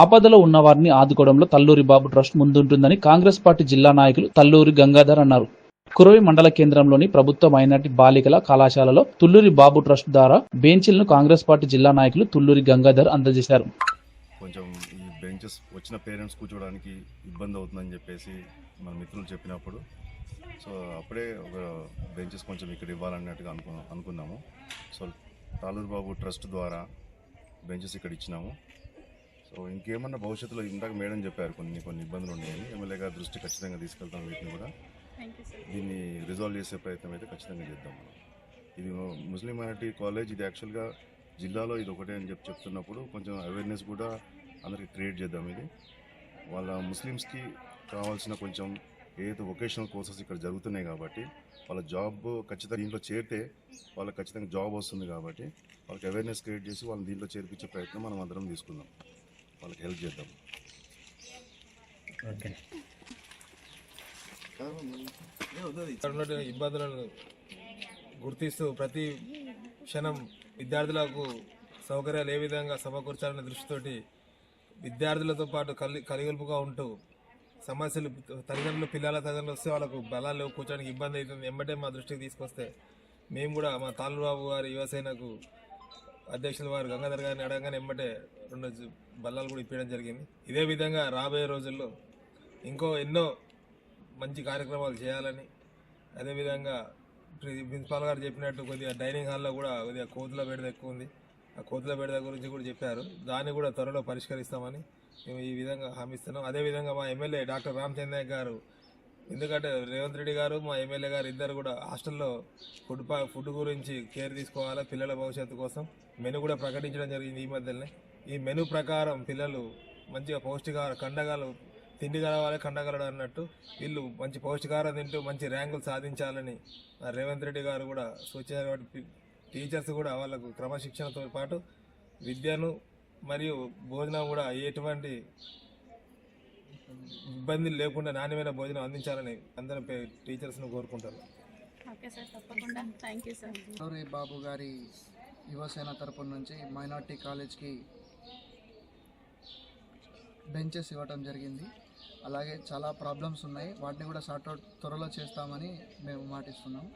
ఆపదలో ఉన్నవారిని ఆదుకోవడంలో తల్లూరి బాబు ట్రస్ట్ ముందుంటుందని కాంగ్రెస్ పార్టీ జిల్లా నాయకులు తల్లూరి గంగాధర్ అన్నారు. కురవి మండల కేంద్రంలోని ప్రభుత్వ మైనార్టీ బాలికల కళాశాలలో తుల్లూరి బాబు ట్రస్ట్ ద్వారా బెంచీలను కాంగ్రెస్ పార్టీ జిల్లా నాయకులు తుల్లూరి గంగాధర్ అందజేశారు. కొంచెం ఈ బెంచెస్ వచ్చిన పేరెంట్స్ కూర్చోవడానికి ఇబ్బంది అవుతుందని చెప్పేసి మన మిత్రులు చెప్పినప్పుడు సో అప్పుడే ఒక బెంచెస్ కొంచెం ఇక్కడ ఇవ్వాలన్నట్టుగా అనుకు అనుకున్నాము. సో తాలూరు బాబు ట్రస్ట్ ద్వారా బెంచెస్ ఇక్కడ ఇచ్చినాము. సో ఇంకేమన్నా భవిష్యత్తులో ఇందాక మేడం చెప్పారు కొన్ని కొన్ని ఇబ్బందులు ఉన్నాయని. ఎమ్మెల్యే గారి దృష్టి ఖచ్చితంగా తీసుకెళ్తాం వీటిని కూడా. దీన్ని రిజాల్వ్ చేసే ప్రయత్నం అయితే ఖచ్చితంగా చేద్దాం మనం. ఇది ముస్లిం మైనార్టీ కాలేజ్ ఇది యాక్చువల్గా జిల్లాలో ఇది ఒకటే అని చెప్పి చెప్తున్నప్పుడు కొంచెం అవేర్నెస్ కూడా అందరికి క్రియేట్ చేద్దాం ఇది. వాళ్ళ ముస్లిమ్స్కి కావాల్సిన కొంచెం ఏదైతే వొకేషనల్ కోర్సెస్ ఇక్కడ జరుగుతున్నాయి కాబట్టి వాళ్ళ జాబ్ ఖచ్చితంగా దీంట్లో చేరితే వాళ్ళకి ఖచ్చితంగా జాబ్ వస్తుంది కాబట్టి వాళ్ళకి అవేర్నెస్ క్రియేట్ చేసి వాళ్ళని దీంట్లో చేర్పించే ప్రయత్నం మనం అందరం తీసుకుందాం. వాళ్ళకి హెల్ప్ చేద్దాం. ఇబ్బందులను గుర్తిస్తూ ప్రతి క్షణం విద్యార్థులకు సౌకర్యాలు ఏ విధంగా సమకూర్చాలనే దృష్టితోటి విద్యార్థులతో పాటు కలి కలిగొలుపుగా ఉంటూ సమస్యలు తల్లిదండ్రులు పిల్లల తల్లిదండ్రులు వస్తే వాళ్ళకు బలాలు లేవు, కూర్చోడానికి ఇబ్బంది అవుతుంది. వెంబటే మా దృష్టికి తీసుకొస్తే మేము కూడా మా తాళ్ళబాబు గారి యువసేనకు అధ్యక్షుల వారు గంగాధర్ గారిని అడగగానే వెంబటే రెండు బల్లాలు కూడా ఇప్పించడం జరిగింది. ఇదే విధంగా రాబోయే రోజుల్లో ఇంకో ఎన్నో మంచి కార్యక్రమాలు చేయాలని అదేవిధంగా ప్రిన్సిపాల్ గారు చెప్పినట్టు కొద్దిగా డైనింగ్ హాల్లో కూడా కొద్దిగా కోతుల బెడద ఎక్కువ ఉంది. ఆ కోతుల బెడద గురించి కూడా చెప్పారు. దాన్ని కూడా త్వరలో పరిష్కరిస్తామని మేము ఈ విధంగా హామీస్తున్నాం అదేవిధంగా మా ఎమ్మెల్యే డాక్టర్ రామచంద్రయ్య గారు ఎందుకంటే రేవంత్ రెడ్డి గారు మా ఎమ్మెల్యే గారు ఇద్దరు కూడా హాస్టల్లో ఫుడ్ ఫుడ్ గురించి కేర్ తీసుకోవాలా పిల్లల భవిష్యత్తు కోసం? మెను కూడా ప్రకటించడం జరిగింది ఈ మధ్యనే. ఈ మెను ప్రకారం పిల్లలు మంచిగా పౌష్టికాహార కండగాలు తిండి కలవాలి కండగలడు అన్నట్టు వీళ్ళు మంచి పౌష్టికాహారం తింటూ మంచి ర్యాంకులు సాధించాలని రేవంత్ రెడ్డి గారు కూడా సూచించారు కాబట్టి టీచర్స్ కూడా వాళ్ళకు క్రమశిక్షణతో పాటు విద్యను మరియు భోజనం కూడా ఎటువంటి ఇబ్బంది లేకుండా నాణ్యమైన భోజనం అందించాలని అందరం పే- టీచర్స్ను కోరుకుంటారు. ఓకే సార్ తప్పకుండా. Thank you sir Gowri Babu గారి యువసేన తరపు నుంచి మైనార్టీ కాలేజ్కి బెంచెస్ ఇవ్వటం జరిగింది. అలాగే చాలా ప్రాబ్లమ్స్ ఉన్నాయి. వాటిని కూడా సార్ట్అవుట్ త్వరలో చేస్తామని మేము మాటిస్తున్నాం.